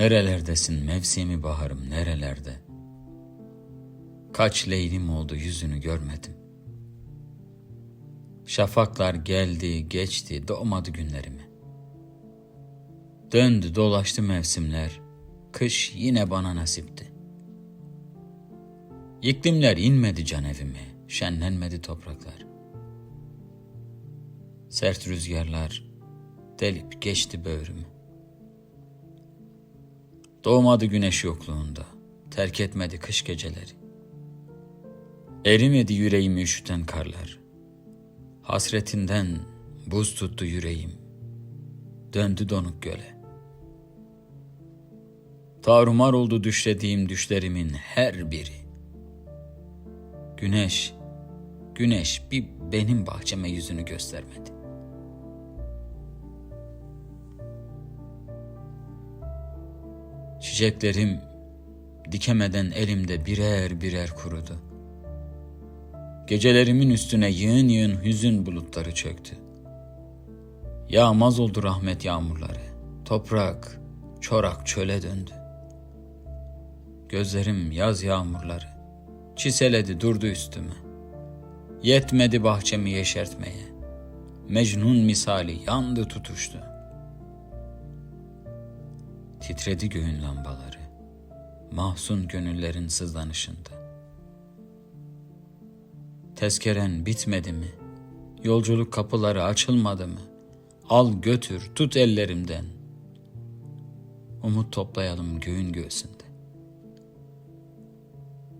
Nerelerdesin mevsimi baharım nerelerde? Kaç leylim oldu yüzünü görmedim. Şafaklar geldi geçti doğmadı günlerimi. Döndü dolaştı mevsimler, kış yine bana nasipti. İklimler inmedi can evime, şenlenmedi topraklar. Sert rüzgarlar delip geçti böğrümü. Doğmadı güneş yokluğunda, terk etmedi kış geceleri. Erimedi yüreğimi üşüten karlar. Hasretinden buz tuttu yüreğim. Döndü donuk göle. Tarumar oldu düşlediğim düşlerimin her biri. Güneş, güneş bir benim bahçeme yüzünü göstermedi. Çiçeklerim dikemeden elimde birer birer kurudu. Gecelerimin üstüne yığın yığın hüzün bulutları çöktü. Yağmaz oldu rahmet yağmurları. Toprak, çorak çöle döndü. Gözlerim yaz yağmurları. Çiseledi durdu üstüme. Yetmedi bahçemi yeşertmeye. Mecnun misali yandı tutuştu. Titredi göğün lambaları. Mahzun gönüllerin sızlanışında. Tezkeren bitmedi mi? Yolculuk kapıları açılmadı mı? Al götür, tut ellerimden. Umut toplayalım göğün göğsünde.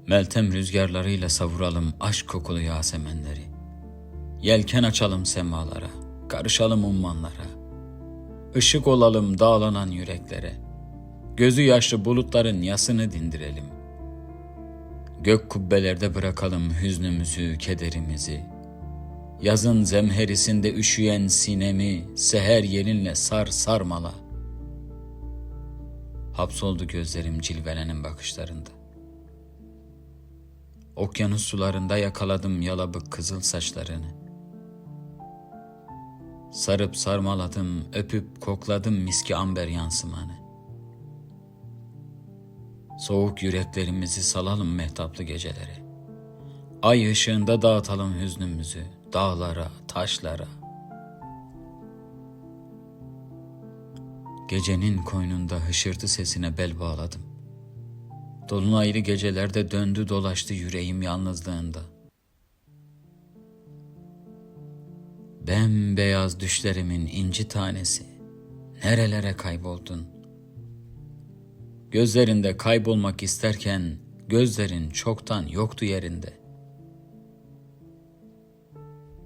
Meltem rüzgarlarıyla savuralım aşk kokulu yasemenleri. Yelken açalım semalara, karışalım ummanlara. Işık olalım dağlanan yüreklere. Gözü yaşlı bulutların yasını dindirelim. Gök kubbelerde bırakalım hüznümüzü, kederimizi. Yazın zemherisinde üşüyen sinemi seher yelinle sar sarmala. Hapsoldu gözlerim cilvelenin bakışlarında. Okyanus sularında yakaladım yalabık kızıl saçlarını. Sarıp sarmaladım, öpüp kokladım miski amber yansımanı. Soğuk yüreklerimizi salalım mehtaplı gecelere. Ay ışığında dağıtalım hüznümüzü dağlara, taşlara. Gecenin koynunda hışırtı sesine bel bağladım. Dolunaylı gecelerde döndü dolaştı yüreğim yalnızlığında. Bembeyaz düşlerimin inci tanesi, nerelere kayboldun? Gözlerinde kaybolmak isterken gözlerin çoktan yoktu yerinde.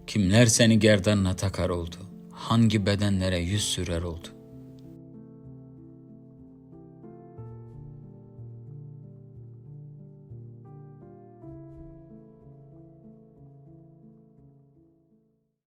Kimler seni gerdanına takar oldu? Hangi bedenlere yüz sürer oldu?